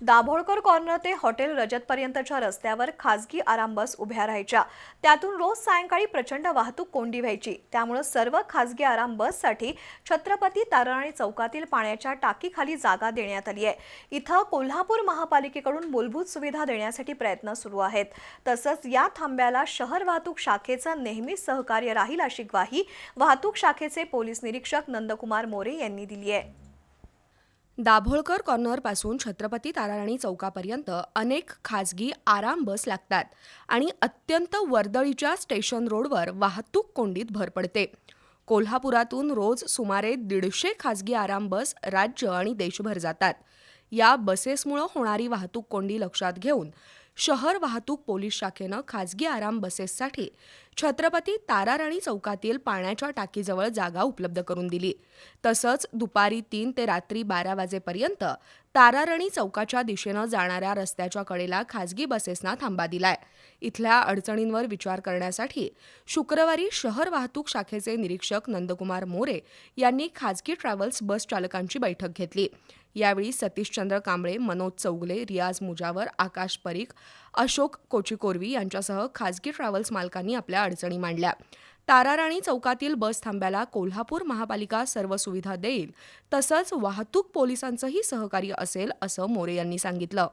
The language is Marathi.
दाभोळकर कॉर्नर ते हॉटेल रजतपर्यंतच्या रस्त्यावर खासगी आराम बस उभ्या राहायच्या. त्यातून रोज सायंकाळी प्रचंड वाहतूक कोंडी व्हायची. त्यामुळे सर्व खासगी आराम बससाठी छत्रपती ताराराणी चौकातील पाण्याच्या टाकीखाली जागा देण्यात आली आहे. इथं कोल्हापूर महापालिकेकडून मूलभूत सुविधा देण्यासाठी प्रयत्न सुरू आहेत. तसंच या थांब्याला शहर वाहतूक शाखेचं नेहमीच सहकार्य राहील अशी ग्वाही वाहतूक शाखेचे पोलीस निरीक्षक नंदकुमार मोरे यांनी दिली आहे. दाभोळकर कॉर्नरपासून छत्रपती ताराराणी चौकापर्यंत अनेक खाजगी आराम बस लागतात आणि अत्यंत वर्दळीच्या स्टेशन रोडवर वाहतूक कोंडीत भर पडते. कोल्हापुरातून रोज सुमारे दीडशे खाजगी आराम बस राज्य आणि देशभर जातात. या बसेसमुळं होणारी वाहतूक कोंडी लक्षात घेऊन शहर वाहतूक पोलीस शाखेनं खाजगी आराम बसेससाठी छत्रपती ताराराणी चौकातील पाण्याच्या टाकीजवळ जागा उपलब्ध करून दिली. तसंच दुपारी तीन ते रात्री बारा वाजेपर्यंत ताराराणी चौकाच्या दिशेनं जाणाऱ्या रस्त्याच्या कडेला खाजगी बसेसना थांबा दिलाय. इथल्या अडचणींवर विचार करण्यासाठी शुक्रवारी शहर वाहतूक शाखेचे निरीक्षक नंदकुमार मोरे यांनी खाजगी ट्रॅव्हल्स बस चालकांची बैठक घेतली. यावेळी सतीशचंद्र कांबळे मनोज चौगले रियाज मुजावर आकाश परीख अशोक कोचिकोरवी यांच्यासह खाजगी ट्रॅव्हल्स मालकांनी आपल्या अडचणी मांडल्या. ताराराणी चौकातील बस थांब्याला कोल्हापूर महापालिका सर्व सुविधा देईल. तसंच वाहतूक पोलिसांचंही सहकार्य असेल असं मोरे यांनी सांगितलं.